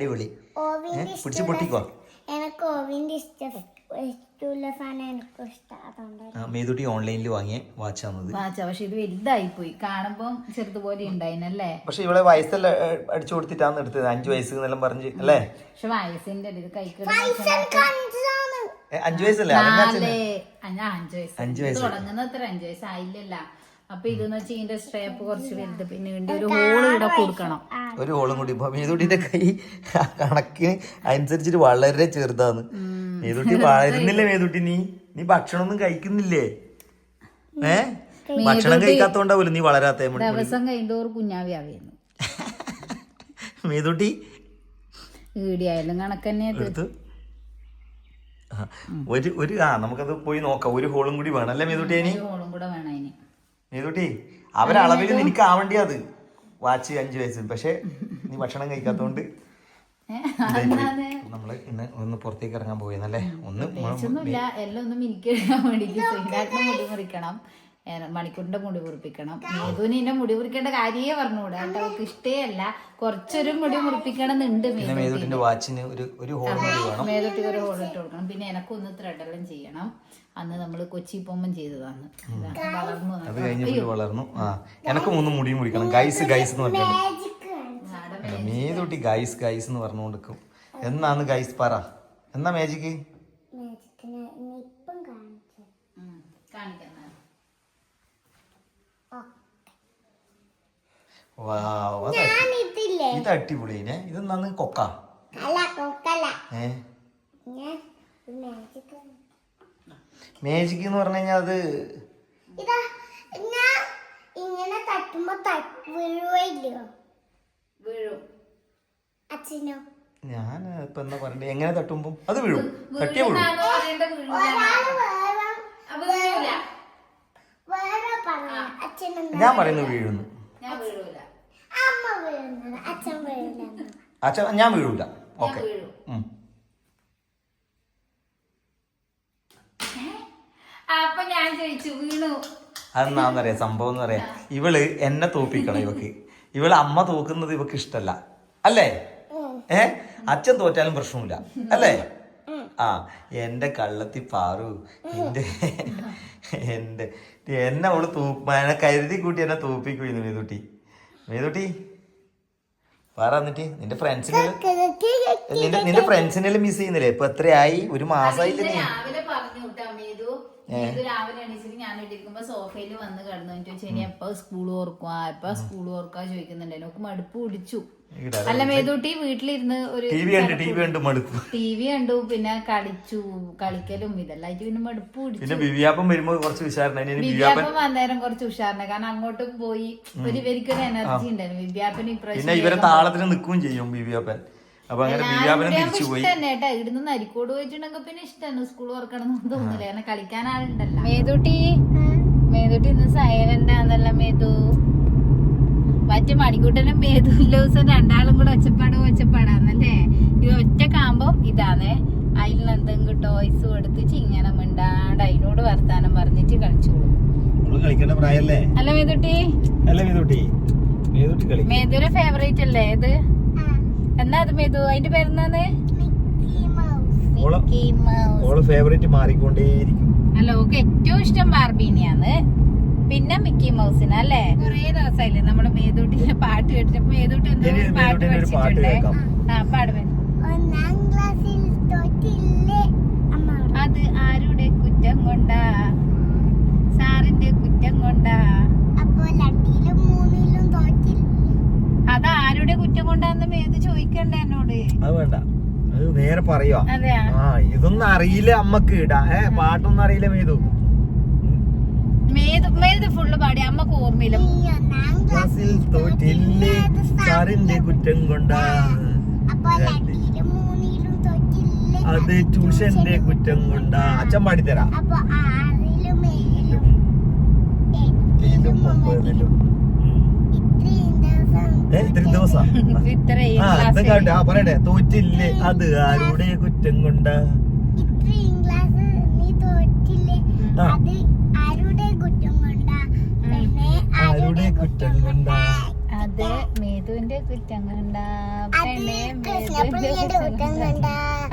അടിപൊളി. പിടിച്ചു പൊട്ടിക്കോ? എനിക്ക് ഓവിന്റെ ഇഷ്ടം ഇഷ്ടമുള്ള സാധനം എനിക്കും ഇഷ്ടം അതുകൊണ്ടാണ് ആ, മേതുട്ടി ഓൺലൈനിൽ വാങ്ങിയ വാച്ചാണത് വാച്ചാ പക്ഷെ ഇത് വലുതായി പോയി കാണുമ്പോൾ ചെറുതുപോലെ ഉണ്ടായിനല്ലേ? പക്ഷെ ഇവിടെ വയസ്സെല്ലാം അടിച്ചു കൊടുത്തിട്ടാണ് എടുത്തത്. അഞ്ചു വയസ്സ് എന്നെല്ലാം പറഞ്ഞു അല്ലേ? പക്ഷെ വയസ്സിന്റെ ഇത് അഞ്ചു വയസ്സല്ലേ? അഞ്ചു വയസ്സ്. അഞ്ചു വയസ്സ്. തുടങ്ങുന്ന അത്ര അഞ്ച് വയസ്സായില്ലല്ല. അപ്പൊ ഇതെന്ന് വെച്ചാൽ ഇതിന്റെ സ്ട്രേപ്പ് കുറച്ച് വലുത്. പിന്നെ വേണ്ടി ഒരു ഹോൾ ഇവിടെ കൊടുക്കണം. ഒരു ഹോളും കൂടി. ഇപ്പൊ മേതുട്ടിന്റെ കൈ കണക്കിന് അനുസരിച്ചിട്ട് വളരെ ചെറുതാണ്. മേതുട്ടി വളരുന്നില്ലേ മേതുട്ടി നീ? നീ ഭക്ഷണമൊന്നും കഴിക്കുന്നില്ലേ? ഏ? ഭക്ഷണം കഴിക്കാത്തോണ്ടാവൂല നീ വളരാത്ത ദിവസം കഴിയുന്നോറും കുഞ്ഞാവി ആവുന്നു മേതുട്ടി? ഈടിയായാലും കണക്കന്നെ ഒരു ഒരു ആ നമുക്കത് പോയി നോക്കാം. ഒരു ഹോളും കൂടി വേണം അല്ലേ മേതുട്ടി ഇനി? ഹോളും കൂടെ വേണം അതിന് മേതുട്ടി അവരളവിൽ നിനക്ക് ആവേണ്ടിയത് വാച്ച് അഞ്ചു വയസ്സ് പക്ഷെ നീ ഭക്ഷണം കഴിക്കാത്തോണ്ട്. നമ്മൾ ഇന്ന് ഒന്ന് പുറത്തേക്ക് ഇറങ്ങാൻ പോയെന്നല്ലേ? ഒന്ന് എല്ലാം ഒന്ന് എനിക്ക് വേണ്ടി മുടി മുറിക്കണം. മണിക്കൂറിന്റെ മുടി മുറിപ്പിക്കണം. മേധുവിന് എന്നെ മുടി മുറിക്കേണ്ട കാര്യേ പറഞ്ഞുകൂടാ. കേട്ടോ അവൾക്ക് ഇഷ്ടേ അല്ല കുറച്ചൊരു മുടി മുറിപ്പിക്കണം എന്നുണ്ട് വാച്ചിന് ഒരു ഹോൾ ഇട്ട് കൊടുക്കണം. പിന്നെ എനക്കൊന്ന് ത്രെഡെല്ലാം ചെയ്യണം. അന്ന് നമ്മൾ കൊച്ചി പൊമ്മൻ ചെയ്തതാണ്. അത് കഴിഞ്ഞിട്ട് വളർന്നു. ആ എനക്ക് മൂന്ന് മുടി മുടിക്കണം ഗൈസ് ഗൈസ് എന്ന് പറഞ്ഞാൽ നാടൻ മേതുട്ടി ഗൈസ് ഗൈസ് എന്ന് പറഞ്ഞുകൊണ്ടിരിക്കും എന്നാന്ന് ഗൈസ് പറ. എന്നാ മേജിക്ക് മാജിക്കിന് ഇപ്പം കാണിച്ചു ഉം, കാണിക്കാം അത് ഞാനിതില്ലേ? ഇത് നന്ന് കൊക്ക. അല്ല കൊക്കല്ല. ഞാൻ മാജിക് മേജിക് എന്ന് പറഞ്ഞു കഴിഞ്ഞാൽ അത് ഇതാ ഞാൻ ഇങ്ങനെ തട്ടുമ്പോ തട്ട് വീഴുവല്ലോ വീഴും. അച്ഛനോ? ഞാൻ ഇപ്പൊ എന്താ പറയണ്ടേ? എങ്ങനെ തട്ടുമ്പോ അത് വീഴും. തട്ടിയ വീഴും. ഞാൻ പറയുന്നത് വീഴുന്നു. അച്ഛൻ ഞാൻ വീഴൂല. ഓക്കെ. അപ്പൊ ഞാൻ വീണു. അതെന്നാന്നറിയാം? സംഭവം എന്ന് പറയാ. ഇവൾ എന്നെ തോപ്പിക്കണം ഇവക്ക്. ഇവൾ അമ്മ തോക്കുന്നത് ഇവക്ക് ഇഷ്ടല്ല. അല്ലേ? ഏ? അച്ഛൻ തോറ്റാലും പ്രശ്നമില്ല. അല്ലേ? ആ. എന്റെ കള്ളത്തി പാറു. എന്റെ എന്റെ എന്നെ അവൾ തൂപ്പ എന്നെ കരുതി കൂട്ടി എന്നെ തോപ്പിക്കുന്നു മേതുട്ടി മേതുട്ടി വേറെ എന്നിട്ട്. നിന്റെ ഫ്രണ്ട്സിനെ നിന്റെ നിന്റെ ഫ്രണ്ട്സിനെല്ലാം മിസ് ചെയ്യുന്നില്ലേ? ഇപ്പൊ എത്രയായി? ഒരു മാസമായില്ലേ നീ? രാവിലെ പറഞ്ഞു കേട്ടോ മേതു. മേതു രാവിലെ എണീച്ചിട്ട് ഞാൻ ഇട്ടിരിക്കുമ്പോ സോഫയിൽ വന്ന് കിടന്നു. ചോദിച്ചു ഇനി എപ്പോ സ്കൂൾ ഓർക്കുക എപ്പോ സ്കൂൾ ഓർക്കുക ചോദിക്കുന്നുണ്ടായിരുന്നു. മടുപ്പ് പിടിച്ചു. അല്ല മേതൂട്ടി വീട്ടിലിരുന്ന് ഒരു ടി വി കണ്ട് ടി വി കണ്ട് മടുത്തു ടി വി കണ്ടു പിന്നെ കളിച്ചു കളിക്കലും ഇതെല്ലാം പിന്നെ മടുപ്പ് പിടിച്ചു. പിന്നെ ബിവിയാപ്പം വരുമ്പോ കുറച്ച് ബിവിയാപ്പൻ വിദ്യാപം അന്നേരം കുറച്ച് ഉഷാറിനെ. കാരണം അങ്ങോട്ടും പോയി ഒരു ഇവർക്കൊരു എനർജി ഉണ്ടായിരുന്നു. വിദ്യാപന് ഇപ്രാവശ്യം പിന്നെ ഇവരെ താളത്തിന് നിൽക്കുകയും ചെയ്യും ബിവിയാപ്പൻ അപ്പൊ അങ്ങനെ ബിവിയാപ്പനെ തിരിച്ചു പോയി. ഇഷ്ടം കേട്ടാ. ഇവിടുന്ന് നരിക്കോട് പോയിട്ടുണ്ടെങ്കിൽ പിന്നെ ഇഷ്ടമാണ്. സ്കൂൾ ഓർക്കണം തോന്നില്ല കാരണം കളിക്കാൻ ആളുണ്ടല്ലോ. മേതൂട്ടി. മേതൂട്ടി ഇന്ന് സൈലന്റ് ആണല്ലോ മേതു. മറ്റു മണിക്കൂട്ടനും മേതു ദിവസം രണ്ടാളും കൂടെ ഒച്ചപ്പാട് ഒച്ചപ്പാടാന്നല്ലേ? ഇത് ഒറ്റക്കാകുമ്പോ ഇതാന്നേ. അതിൽ എന്തെങ്കിലും ടോയ്സ് കൊടുത്ത് ഇങ്ങനെ മിണ്ടാണ്ട് അതിനോട് വർത്താനം പറഞ്ഞിട്ട് കളിച്ചോളൂ. പ്രായല്ലേ? അല്ല മേതുട്ടി. അല്ല മേതുട്ടി. മേതുവിന്റെ ഫേവറേറ്റ് അല്ലേ ഇത് എന്നാ അത് മേതു? അതിന്റെ ഓൾ ഫേവറേറ്റ് മാറിക്കൊണ്ടേയിരിക്കും. അല്ല ഓക്ക് ഏറ്റവും ഇഷ്ടം ബാർബീനെയാണ് പിന്നെ മിക്കി മൗസിന് അല്ലേ? കുറേ ദിവസമായില്ലേ നമ്മൾ മേതൂട്ടിന്റെ പാട്ട് കേട്ടിട്ട്. മേതൂട്ടി എന്തോ പാട്ട് പഠിച്ചിട്ടുണ്ടേ. ആ പാടുവേ അത് ആരുടെ കുറ്റം കൊണ്ടാ? സാറിന്റെ കുറ്റം കൊണ്ടാ? അത് ആരുടെ കുറ്റം കൊണ്ടാന്ന് മേത് ചോദിക്കണ്ട എന്നോട്? അത് വേണ്ട. അത് നേരെ പറയുവാ. അതെയാ? ആ ഇതൊന്നും അറിയില്ല അമ്മയ്ക്ക്. ഇടാ ഏ പാട്ടൊന്നും അറിയില്ല മേതു. മേതു മേതു ഫുള്ള് പാടി അമ്മയ്ക്ക് ഓർമ്മയില്ല. ക്ലാസ്സിൽ തോറ്റില്ലേ? സാറിന്റെ കുറ്റം കൊണ്ടാ. അത്. ട്യൂഷന്റെ കുറ്റം കൊണ്ടാ. അച്ഛൻ പാടിത്തരാ. ഇത്രയും ദിവസം ആ പറയട്ടെ. തോറ്റില്ലേ? അത് ആരുടെ കുറ്റം കൊണ്ടാ? ഇത്രയും ക്ലാസ് നീ തോറ്റില്ലേ? ആ. അത് ആരുടെ കുറ്റം കൊണ്ടാ അത് മേതുവിന്റെ കുറ്റം കണ്ട പെണ്ണെ കൃഷ്ണപ്രിയന്റെ കുറ്റം കണ്ട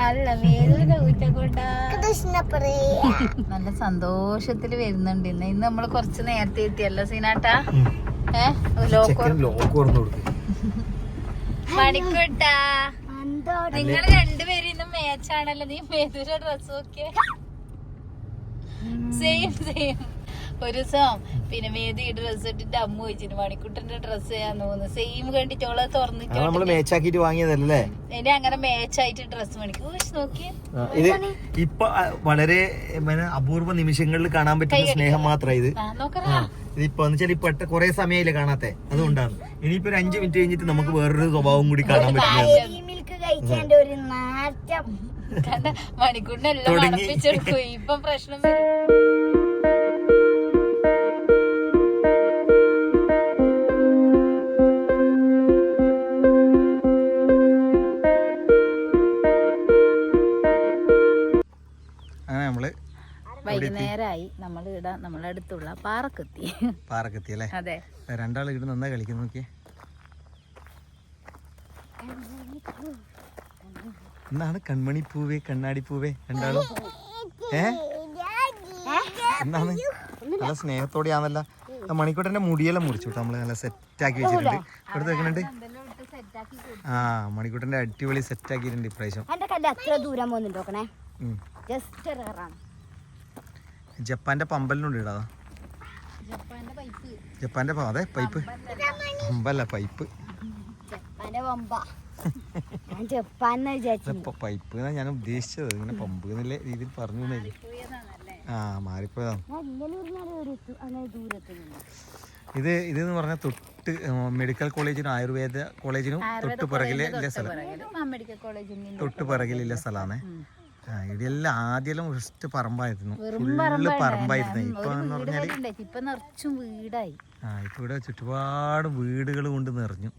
അല്ല മേതുവിന്റെ കുറ്റം കൊണ്ട നല്ല സന്തോഷത്തിൽ വരുന്നുണ്ട്. ഇന്ന് ഇന്ന് നമ്മൾ കുറച്ച് നേരത്തെ എത്തിയല്ലോ സീനാട്ടാ? ഏഹ് ലോക്കോ ലോക്ക് തുറന്നു കൊടുക്കും. മണിക്കൂട്ടാ. നിങ്ങൾ രണ്ടുപേരും ഇന്ന് മേച്ചാണല്ലോ നീ മേതുവിന്റെ ഡ്രസ് ഒക്കെ സെയിം സെയിം ഒരു ദിവസം പിന്നെ മേതി ഡ്രസ് ഇട്ടിട്ട് അമ്മ വെച്ചിട്ട് മണിക്കുട്ടന്റെ ഡ്രസ് ചെയ്യാൻ തോന്നുന്നു. സെയിം കണ്ടിട്ടോളെ നമ്മൾ തുറന്നിട്ട് മേച്ചാക്കിട്ട് വാങ്ങിയതല്ലേ? എന്നെ അങ്ങനെ മേച്ചായിട്ട് ഡ്രസ് മണിക്ക് നോക്കിയേ. ഇത് ഇപ്പൊ വളരെ അപൂർവ നിമിഷങ്ങളിൽ കാണാൻ പറ്റുന്ന സ്നേഹം മാത്രം ഇത്. ഇതിപ്പോ വെച്ചാൽ ഇപ്പൊ കുറെ സമയമില്ല കാണാത്തെ. അതുകൊണ്ടാണ്. ഇനിയിപ്പോ ഒരു അഞ്ചു മിനിറ്റ് കഴിഞ്ഞിട്ട് നമുക്ക് വേറൊരു സ്വഭാവം കൂടി കാണാൻ പറ്റുന്നത് ഈ മിൽക്ക് കഴിച്ചതിന്റെ ഒരു നാറ്റം. കണ്ട മണിക്കൂറിനെല്ലാം. ഇപ്പം പ്രശ്നം നമ്മൾ വൈകുന്നേരമായി നമ്മൾ ഇവിടെ നമ്മളെ അടുത്തുള്ള പാറക്കെത്തി. പാറക്കെത്തി അല്ലേ? അതെ. രണ്ടാൾ ഇവിടെ നന്നായി കളിക്കുന്നു നോക്കിയേ. എന്നാണ് കൺമണി പൂവേ കണ്ണാടി പൂവേ രണ്ടാളും? ഏ? എന്താണ് നല്ല സ്നേഹത്തോടെയാണല്ല ആണല്ല മണിക്കൂട്ടന്റെ മുടിയെല്ലാം മുറിച്ചു കേട്ടോ നമ്മൾ നല്ല സെറ്റ് ആക്കി വെച്ചിട്ടുണ്ട്. ഇവിടെ വെക്കുന്നുണ്ട് ആ മണിക്കൂട്ടന്റെ അടിപൊളി സെറ്റ് ആക്കിയിട്ടുണ്ട് ഇപ്രാവശ്യം ദൂരം പോകുന്നുണ്ട് ജപ്പാന്റെ പമ്പലിനുണ്ട് ഇടാ ജപ്പാന്റെ പൈപ്പ്. ജപ്പാന്റെ അതെ പൈപ്പ്. പമ്പല്ല. പൈപ്പ്. ജപ്പാന്റെ പമ്പ ഞാൻ വിചാരിച്ചു പൈപ്പ് ഞാൻ ഉദ്ദേശിച്ചത്. ഇങ്ങനെ പമ്പ് എന്നുള്ള രീതിയിൽ പറഞ്ഞു. ആ മാറിപ്പോയതാണ്. ഇത് ഇത് എന്ന് പറഞ്ഞാൽ തൊട്ട് മെഡിക്കൽ കോളേജിനും ആയുർവേദ കോളേജിനും തൊട്ട് പിറകിലെ ഇല്ല സ്ഥലം. തൊട്ട് പിറകിലുള്ള സ്ഥലമാണ്. ഇവിടെയെല്ലാം ആദ്യം ഫസ്റ്റ് പറമ്പായിരുന്നു. ഫുള്ള് പറമ്പായിരുന്നു. ഇപ്പൊ പറഞ്ഞാൽ ഇപ്പൊ നിറച്ചും വീടായി. ആ ഇപ്പൊ ഇവിടെ ചുറ്റുപാട് വീടുകൾ കൊണ്ട് നിറഞ്ഞു.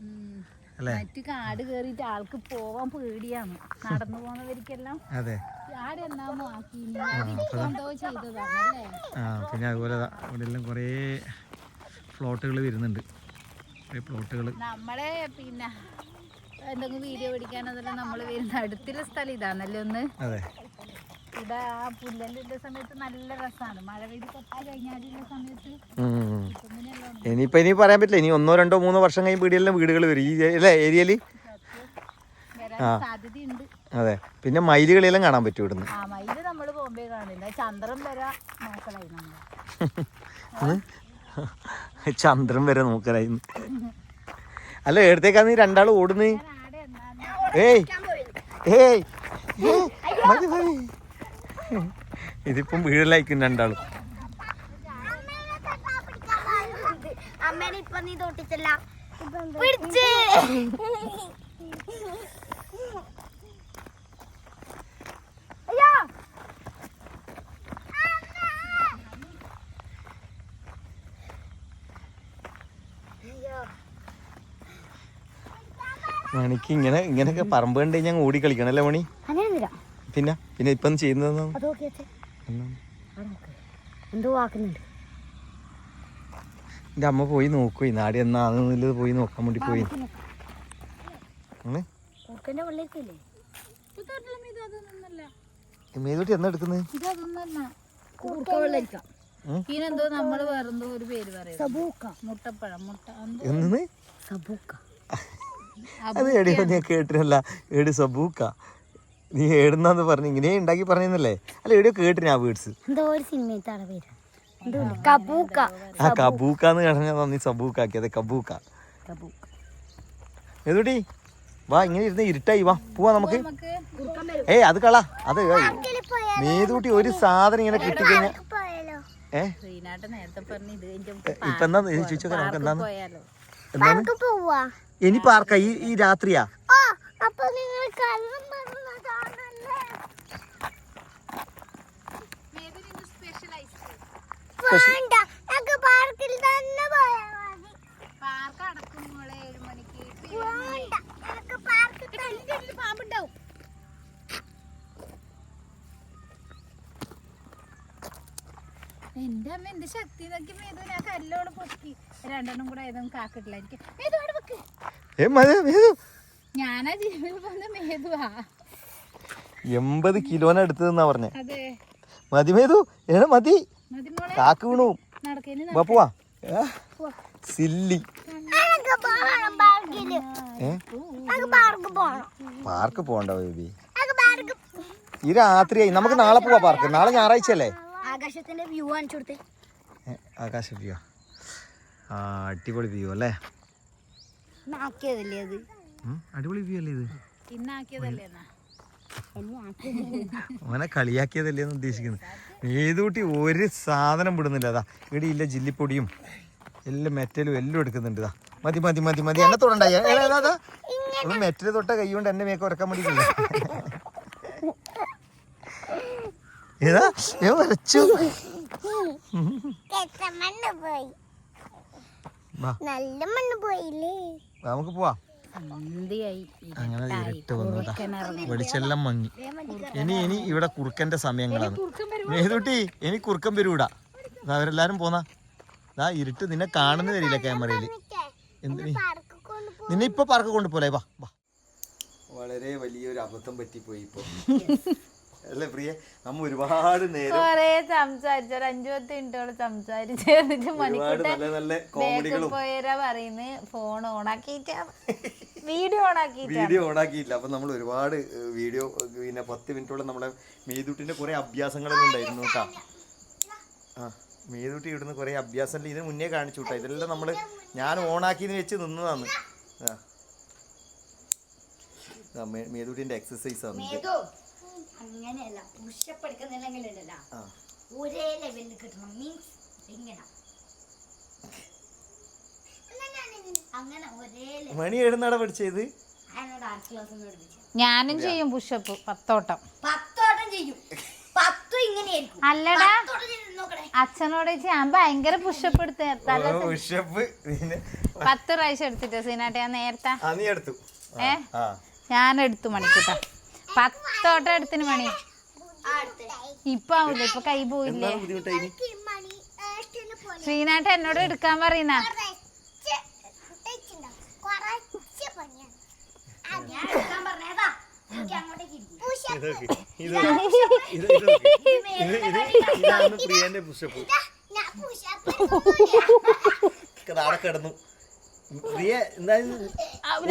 അല്ലേ? മറ്റു കാട് കേറിയിട്ട് ആൾക്ക് പോവാൻ പേടിയാണ്. നടന്നു പോകുന്നവർക്കെല്ലാം അതെ. ആ പിന്നെ അതുപോലെ ഇവിടെ എല്ലാം കുറേ ഫ്ലോട്ടുകൾ വരുന്നുണ്ട്. പ്ലോട്ടുകൾ നമ്മളെ പിന്നെ എന്തെങ്കിലും വീഡിയോ പിടിക്കാനെന്നല്ല നമ്മൾ വരുന്ന അടുത്തുള്ള സ്ഥലം ഇതാണല്ലേ ഒന്ന്? അതെ. ഇവിടെ ആ പുല്ലല്ല സമയത്ത് നല്ല രസമാണ് മഴ പെയ്ത് കൊത്തി കഴിഞ്ഞാലുള്ള സമയത്ത്. ഇനിയിപ്പോ ഇനി പറയാൻ പറ്റില്ല. ഇനി ഒന്നോ രണ്ടോ മൂന്നോ വർഷം കഴിയുമ്പോൾ വീടുകളിലും വീടുകൾ വരും. ഈ അല്ലേ ഏരിയയിൽ സാധ്യതയുണ്ട്. അതെ. പിന്നെ മയിലുകളെല്ലാം കാണാൻ പറ്റും ഇവിടുന്ന്. ആ മയിൽ നമ്മൾ ബോംബെ കാണില്ല ചന്ദ്രൻ വരെ നോക്കലായി നമ്മൾ. ചന്ദ്രൻ വരെ നോക്കലായിരുന്നു അല്ല എടുത്തേക്കാ നീ രണ്ടാൾ ഓടുന്നേ? ഏയ്. ഏയ്. മതി മതി. ഇതിപ്പം വീഴലായിരിക്കും രണ്ടാളും. അമ്മേനെ ഇപ്പൊ നീ തൊട്ടിച്ചല്ല. പിടിച്ച് അയ്യോ മണിക്ക് ഇങ്ങനെ ഇങ്ങനെയൊക്കെ പറമ്പ് കണ്ടേ ഞാൻ ഓടി കളിക്കണം അല്ലേ മണി? പിന്നെ പിന്നെ ഇപ്പം ചെയ്യുന്നത് എന്റെ അമ്മ പോയി നോക്കുപോയി നാടി എന്നാന്നുള്ളത് പോയി നോക്കാൻ വേണ്ടി പോയി. മേതൂട്ടി എന്നാ എടുക്കുന്നത്? പിന്നെന്തോ നമ്മൾ വേറെന്തോ ഒരു പേര് പറയും സബൂക്ക. മുട്ടപ്പഴം മുട്ട സബൂക്ക. അത് എടി ഞാൻ കേട്ടിട്ടില്ല. എടി സബൂക്ക. നീ എടുന്നാന്ന് പറഞ്ഞു ഇങ്ങനെ ഉണ്ടാക്കി പറഞ്ഞല്ലേ അല്ല എവിടെയോ കേട്ടിന് ആ വേർഡ്സ് ആ കബൂക്ക. ആ കബൂക്കാന്ന് പറഞ്ഞാൽ നീ സബൂക്കാക്കി അതെ കബൂക്ക. എന്തുടി? വാ ഇങ്ങനെ ഇരുന്ന് ഇരുട്ടായി. വാ പോവാ നമുക്ക്. നമുക്ക്. ഏയ് അത് കള. അത് മേതൂട്ടി ഒരു സാധനം ഇങ്ങനെ കിട്ടിക്കഴിഞ്ഞാ പോയാലോ? ഏ? ശ്രീനാട്ട് നേരത്തെ പറഞ്ഞു ഇത് കഴിഞ്ഞ് ഇപ്പൊ എന്താ? ചോദിച്ചോക്കെ നമുക്ക് എന്താന്ന് പോയാലോ? എന്താണ്? പോവാ. ഇനി പാർക്ക ഈ ഈ രാത്രിയാ? എന്റെ അമ്മ എന്റെ ശക്തി നോക്കി മേതു ഞാൻ കല്ലോട് പൊക്കി. രണ്ടെണ്ണം കൂടെ ആയതും കാക്കിട്ടില്ലായിരിക്കും എനിക്ക്. അവിടെ എൺപത് കിലോനെ എടുത്തതെന്നാ പറഞ്ഞേ. അതെ. മതി മേതു ഏ മതി. കാക്ക് വീണു. പോവാ? സില്ലി. പാർക്ക് പോണ്ട ബേബി. ഈ രാത്രിയായി. നമുക്ക് നാളെ പോവാ പാർക്ക്. നാളെ ഞായറാഴ്ച അല്ലേ? ആകാശത്തിന്റെ വ്യൂ കാണിച്ചു കൊടുത്തേ. ആകാശ വ്യൂ ആ അടിപൊളി വ്യൂ അല്ലേ? ആക്കിയതല്ലേ അത് അടിപൊളി വ്യൂ അല്ലേ ഇത് ഇന്നാക്കിയതല്ലേ എന്നാ അവനെ കളിയാക്കിയതല്ലേ എന്ന് ഉദ്ദേശിക്കുന്നത് ഏതുകൂട്ടി ഒരു സാധനം വിടുന്നില്ല അതാ ഇവിടെ ഇല്ല ജില്ലിപ്പൊടിയും എല്ലാം മെറ്റലും എല്ലാം എടുക്കുന്നുണ്ട് ഇതാ മതി മതി മതി മതി എന്നെ തൊടണ്ടായി മെറ്റൽ തൊട്ട കൈ കൊണ്ട് എന്നെ മേക്ക് ഉറക്കാൻ വേണ്ടിയിട്ടില്ല ഏതാ ഞാൻ വരച്ചു മണ്ണ് പോയി വാ നല്ല മണ്ണ് പോയില്ലേ നമുക്ക് പോവാ. അങ്ങനെ ഇരുട്ട് വന്നതാ വെളിച്ചെല്ലാം മങ്ങി. ഇനി ഇനി ഇവിടെ കുറുക്കന്റെ സമയങ്ങളാണ്. മേതുട്ടി ഇനി കുറുക്കൻ പെരുവിടാ അവരെല്ലാരും പോന്നാ. ദാ ഇരുട്ട് നിന്നെ കാണുന്ന തരില്ല ക്യാമറയിൽ എന്തിനീ നിന്നെ ഇപ്പൊ പാർക്ക് കൊണ്ടുപോലെ വാ വാ. വളരെ വലിയൊരു അബദ്ധം പറ്റിപ്പോയി ഇപ്പൊ. അല്ലേ പ്രിയ? നമ്മ ഒരുപാട് നേരം കൊറേ സംസാരിച്ചു. ഒരു അഞ്ചു പത്ത് മിനിറ്റോളം സംസാരിച്ചു. എന്നിട്ട് ഒരുപാട് മണിക്കൂട്ടൻ നല്ല നല്ല ബേക്കിൽ കോമഡികളും പോയരാ പറയുന്നത് ഫോൺ ഓണാക്കിയിട്ടാ വീഡിയോ ഓണാക്കിയിട്ടാ വീഡിയോ ഓണാക്കിയില്ല അപ്പൊ നമ്മൾ ഒരുപാട് ഏഹ്, വീഡിയോ ഏഹ്, പിന്നെ പത്ത് മിനിറ്റോളം നമ്മളെ മേതുട്ടിന്റെ കുറെ അഭ്യാസങ്ങളൊക്കെ ഉണ്ടായിരുന്നു കേട്ടാ. ആ മേതുട്ടി ഇവിടുന്ന് കുറെ അഭ്യാസം ഇതിന് മുന്നേ കാണിച്ചു കേട്ടോ. ഇതെല്ലാം നമ്മൾ ഞാൻ ഓണാക്കിന്ന് വെച്ച് നിന്നതാണ്. ആ. മേതുട്ടിന്റെ എക്സസൈസ് ആണ് ഇത്. അങ്ങനെയല്ല പുഷപ്പ് എടുക്കുന്നില്ലെങ്കിൽ ഉണ്ടല്ല ഒരേ ലെവലിൽ കിട്ടണം. മീൻസ് ഇങ്ങനെ. അങ്ങനെ ഒരേ മണി എഴുന്നട പഠിച്ചത്? ഞാനും ചെയ്യും പുഷപ്പ് പത്തോട്ടം. പത്തോട്ടം ചെയ്യും. പത്തും ഇങ്ങനെയായിരിക്കും. അല്ലടാ. അച്ഛനോട് ഞാൻ ഭയങ്കര പുഷപ്പ് എടുത്ത് പിന്നെ പത്ത് പ്രാവശ്യം എടുത്തിട്ട് സീനാട്ടെ ഞാൻ നേരത്തെ? ആ നീ എടുത്തു. ആ, ഞാൻ എടുത്തു മണിക്കൂട്ട. പത്തോട്ടം എടുത്തിന് മണി ഇപ്പൊ ആവൂല ഇപ്പൊ കൈ പോയില്ലേ ശ്രീനാട്ട എന്നോട് എടുക്കാൻ പറയുന്ന പ്രിയന്റെ പുഷപ്പ്. കിടന്നു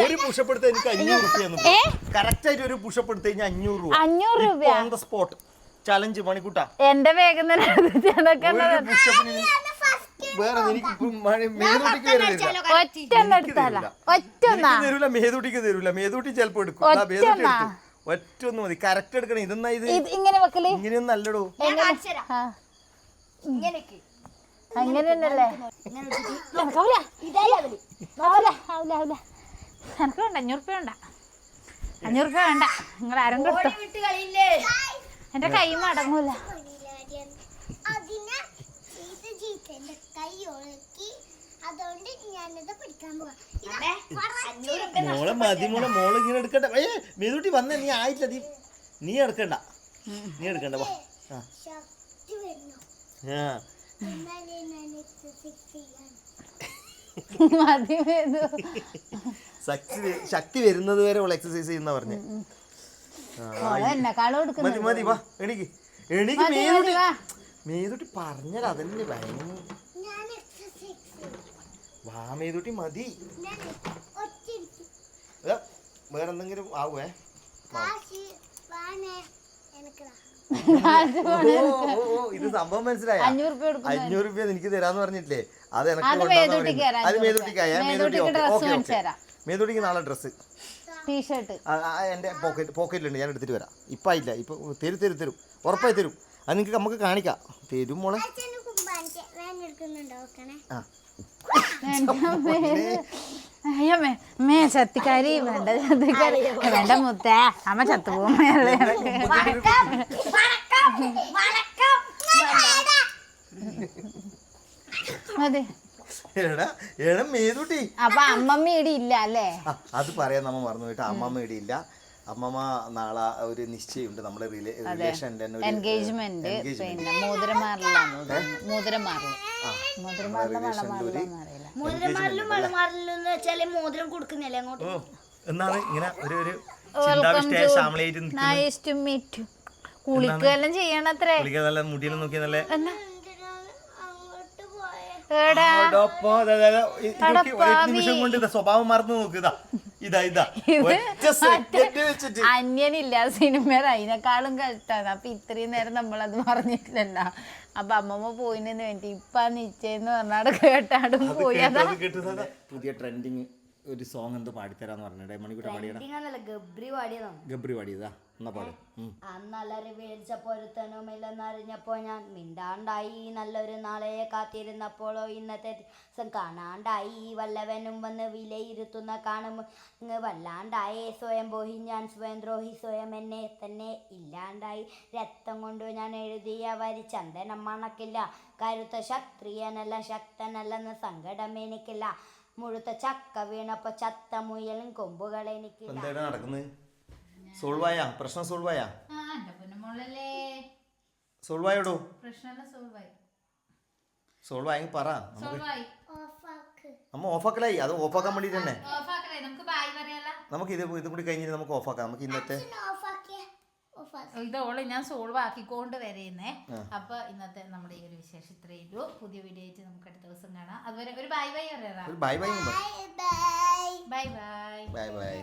ഒരു പുഷപ്പ് എടുത്ത് എനിക്ക് അഞ്ഞൂറ് രൂപ കറക്റ്റ് ആയിട്ട് ഒരു പുഷപ്പ് എടുത്ത് കഴിഞ്ഞാൽ അഞ്ഞൂറ് രൂപ. അഞ്ഞൂറ് രൂപ ഓൺ ദ സ്പോട്ട് ചലഞ്ച് മണിക്കൂട്ട. എന്റെ വേഗം തന്നെ വേറെ എനിക്ക് മേതൂട്ടിക്ക് തരില്ല. തരൂല മേതൂട്ടിക്ക് തരൂല മേതൂട്ടി ചിലപ്പോ എടുക്കും. മേതൂട്ടി ഒറ്റ ഒന്ന് മതി. കറക്റ്റ് എടുക്കണം. ഇതെന്നാ ഇത്? ഇങ്ങനെ വെക്കൽ? ഇങ്ങനെയൊന്നും അല്ലടോ ഞാൻ കാണിച്ചു തരാം. ആ ഇങ്ങനെയൊക്കെ. അങ്ങനെ തന്നെയല്ലേ എനക്ക് വേണ്ട. അഞ്ഞൂറ് രൂപ വേണ്ട. അഞ്ഞൂറ് രൂപ വേണ്ട നിങ്ങൾ ആരും കിട്ടും എന്റെ കൈ മടങ്ങൂല അതുകൊണ്ട് ഞാനത് പിടിക്കാൻ പോവാ. മോളെ മതി മോളെ മോൾ ഇങ്ങനെ എടുക്കണ്ട. ഏ മേതൂട്ടി വന്നേ നീ ആയിട്ടില്ല നീ നീ എടുക്കണ്ട. നീ എടുക്കണ്ട വാ. ആ. ശക്തി. ശക്തി ശക്തി വരുന്നത് വരെ അവൾ എക്സസൈസ് ചെയ്യുന്ന പറഞ്ഞു. മതി മതി വാ എണിക്ക്. എണിക്ക് മേതുട്ടി. മേതുട്ടി പറഞ്ഞത് അതന്നെ വാ മേതുട്ടി മതി. വേറെന്തെങ്കിലും ആവുവേ? എനിക്ക് ഇത് സംഭവം മനസ്സിലായ? അഞ്ഞൂറ് രൂപ കൊടുക്കും അഞ്ഞൂറ് രൂപ എനിക്ക് തരാന്ന് പറഞ്ഞിട്ടില്ലേ? അത് എനക്ക് അത് മേതൂട്ടിക്കായ മേതൂട്ടിക്ക് നാളെ ഡ്രസ്സ്. T shirt. എന്റെ പോക്കറ്റ് പോക്കറ്റിലുണ്ട് ഞാൻ എടുത്തിട്ട് വരാം. ഇപ്പം ആയില്ല ഇപ്പം തരും തരും തരും. ഉറപ്പായി തരും. അത് നിങ്ങൾക്ക് നമുക്ക് കാണിക്കാം. തരും മോളെ അച്ഛന് കുമ്പാനിക്ക് വേൻ എടുക്കുന്നുണ്ടോ നോക്കണേ ആ അയ്യോ മേ മേ ചത്തിക്കാരി വേണ്ട ചത്തിക്കാരി വേണ്ട മുത്തേ അമ്മ ചത്തുപോകും അപ്പൊ അമ്മമ്മ ഇടി ഇല്ല അല്ലേ? അത് പറയാൻ നമ്മ മറന്നു കേട്ടോ അമ്മമ്മ ഇടിയില്ല അമ്മമ്മ നാളെ ഒരു നിശ്ചയമുണ്ട് നമ്മുടെ റിലേഷൻ എൻഗേജ്മെന്റ് പിന്നെ മോതിരമാറിലാണ്. മോതിരമാറിൽ. മോതിരമാറിലെ വളമാറിലെന്ന് അറിയില്ല മുതിരമാരിലും വളമാരിലും എന്ന് വെച്ചാൽ മോതിരം കൊടുക്കുന്നില്ല അങ്ങോട്ട്? എന്നാണ് ഇങ്ങനെ ഒരു ഒരു ചിന്താവിഷ്ടയായ ശ്യാമളയായിട്ട് നിൽക്കുന്നത് നൈസ് ടു മീറ്റ് കുളിക്കെല്ലാം ചെയ്യണത്രേ. കുളിക്കുക നല്ല മുടിയെല്ലാം നോക്കിയാൽ നല്ല നിമിഷം കൊണ്ട് ഇതാ സ്വഭാവം മറന്നു നോക്ക് ഇതാ ഇതാ അന്യനില്ല സിനിമ അതിനേക്കാളും കഷ്ടാണ് അപ്പൊ ഇത്രയും നേരം നമ്മളത് പറഞ്ഞിട്ടില്ല അപ്പൊ അമ്മമ്മ പോയിന്ന് വേണ്ടി ഇപ്പൊ നിശ്ചയെന്ന് പറഞ്ഞാട് കേട്ടാടും പോയി. അതാ. പുതിയ ട്രെൻഡിങ് ഒരു സോങ് എന്തോ പാടിത്തരാന്ന് പറഞ്ഞു മണിക്കൂട്ട പാടിയടാ. ഗബ്രി പാടിയതാണ് ഗബ്രി പാടിയതാ. എന്നാ പാട്. അന്നലറി വീഴ്ച പൊരുത്തനുമില്ലെന്നറിഞ്ഞപ്പോ ഞാൻ മിണ്ടാണ്ടായി. നല്ലൊരു നാളെ കാത്തിരുന്നപ്പോഴോ ഇന്നത്തെ ദിവസം കാണാണ്ടായി. വല്ലവനും വന്ന് വിലയിരുത്തുന്ന കാണും വല്ലാണ്ടായി. സ്വയം പോയി ഞാൻ സ്വയം ദ്രോഹി സ്വയം എന്നെ തന്നെ ഇല്ലാണ്ടായി. രക്തം കൊണ്ട് ഞാൻ എഴുതിയ വരി ചന്ദനം മണക്കില്ല. കരുത്ത ശക്തിയനല്ല ശക്തനല്ലെന്ന സങ്കടം എനിക്കില്ല. മുഴുത്ത ചക്ക വീണപ്പോ ചത്ത മുയലും കൊമ്പുകൾ എനിക്ക് എന്താ നടക്കുന്നത് സോൾവായ? പ്രശ്നം സോൾവായ? സോൾവായോടോ? സോൾവായ. പറ. നമ്മ ഓഫാക്കലായി. അത് ഓഫാക്കാൻ വേണ്ടിട്ട് തന്നെ നമുക്ക് ഇത് ഇതും കൂടി കഴിഞ്ഞിട്ട് നമുക്ക് ഓഫാക്കാം. നമുക്ക് ഇന്നത്തെ ഇതോൾ ഞാൻ സോൾവ് ആക്കിക്കൊണ്ട് വരെയുന്നേ അപ്പൊ ഇന്നത്തെ നമ്മുടെ ഈ ഒരു വിശേഷം ഇത്രയേ ഉള്ളൂ. പുതിയ വീഡിയോ ആയിട്ട് നമുക്ക് അടുത്ത ദിവസം കാണാം. അതുവരെ ഒരു ബൈ ബൈ അറിയാം bye bye bye bye bye bye